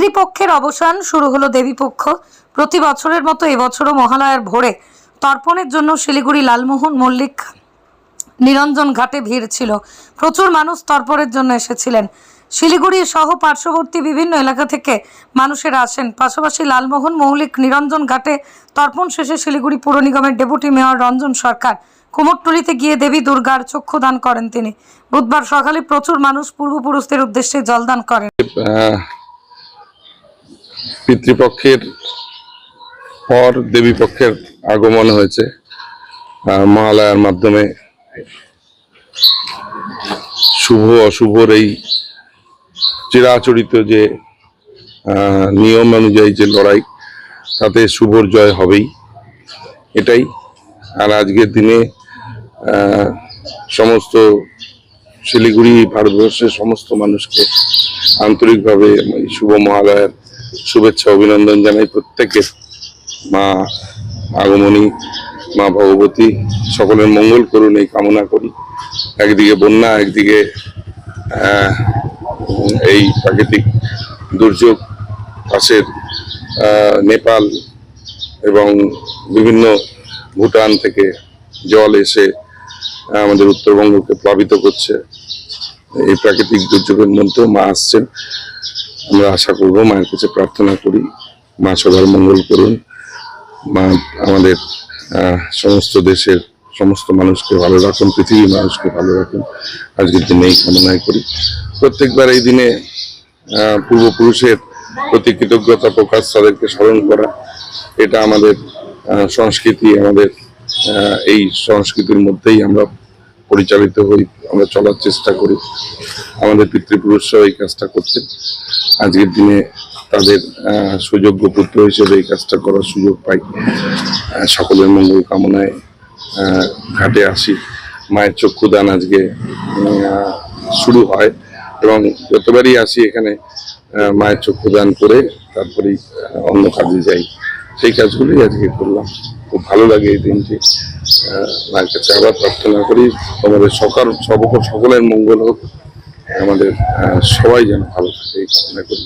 পিতৃপক্ষের অবসান শুরু হলো দেবীপক্ষ। প্রতি বছরের মতো এবছরও মহালয়ার ভোরে তর্পণের জন্য শিলিগুড়ি লালমোহন মল্লিক নিরঞ্জন ঘাটে ভিড় ছিল। প্রচুর মানুষ তর্পণের জন্য এসেছিলেন। শিলিগুড়ি সহ পার্শ্ববর্তী বিভিন্ন এলাকা থেকে মানুষেরা আসেন। পাশাপাশি লালমোহন মৌলিক নিরঞ্জন ঘাটে তর্পণ শেষে শিলিগুড়ি পুর নিগমের ডেপুটি মেয়র রঞ্জন সরকার কুমোরটুলিতে গিয়ে দেবী দুর্গার চক্ষুদান করেন তিনি। বুধবার সকালে প্রচুর মানুষ পূর্বপুরুষদের উদ্দেশ্যে জলদান করেন। পিতৃপক্ষের পর দেবীপক্ষের আগমন হয়েছে মহালয়ার মাধ্যমে। শুভ অশুভর এই চিরাচরিত যে নিয়ম অনুযায়ী যে লড়াই, তাতে শুভর জয় হবেই। এটাই। আর আজকের দিনে সমস্ত শিলিগুড়ি, ভারতবর্ষের সমস্ত মানুষকে আন্তরিকভাবে শুভ মহালয়ার শুভেচ্ছা, অভিনন্দন জানাই প্রত্যেকের মা আগমনী মা ভগবতী, সকলের মঙ্গল করুন, এই কামনা করি। একদিকে বন্যা, একদিকে এই প্রাকৃতিক দুর্যোগ, পাশের নেপাল এবং বিভিন্ন ভুটান থেকে জল এসে আমাদের উত্তরবঙ্গকে প্লাবিত করছে। এই প্রাকৃতিক দুর্যোগের মধ্যেও মা আসছেন। আমরা আশা করব মায়ের কাছে প্রার্থনা করি, মা সবার মঙ্গল করুন। মা আমাদের সমস্ত দেশের সমস্ত মানুষকে ভালো রাখুন, পৃথিবীর মানুষকে ভালো রাখুন। আজকের দিনে এই কামনাই করি। প্রত্যেকবার এই দিনে পূর্বপুরুষের প্রতি কৃতজ্ঞতা প্রকাশ, তাদেরকে স্মরণ করা, এটা আমাদের সংস্কৃতি, আমাদের এই সংস্কৃতির মধ্যেই আমরা পরিচালিত হই, আমরা চলার চেষ্টা করি। আমাদের পিতৃপুরুষরাও এই কাজটা করতেন আজকের দিনে তাদের সুযোগ্য পুত্র হিসেবে এই কাজটা করার সুযোগ পাই। সকলের মঙ্গল কামনায় ঘাটে আসি। মায়ের চক্ষুদান আজকে শুরু হয় এবং যতবারই আসি এখানে মায়ের চক্ষুদান করে তারপরেই অন্য কাজে যাই। সেই কাজগুলোই আজকে করলাম। খুব ভালো লাগে এই দিনটি। মায়ের কাছে আবার প্রার্থনা করি, আমাদের সকাল সব সকলের মঙ্গল হোক। আমাদের সবাই যেন ভালো থাকে এই কামনা করি।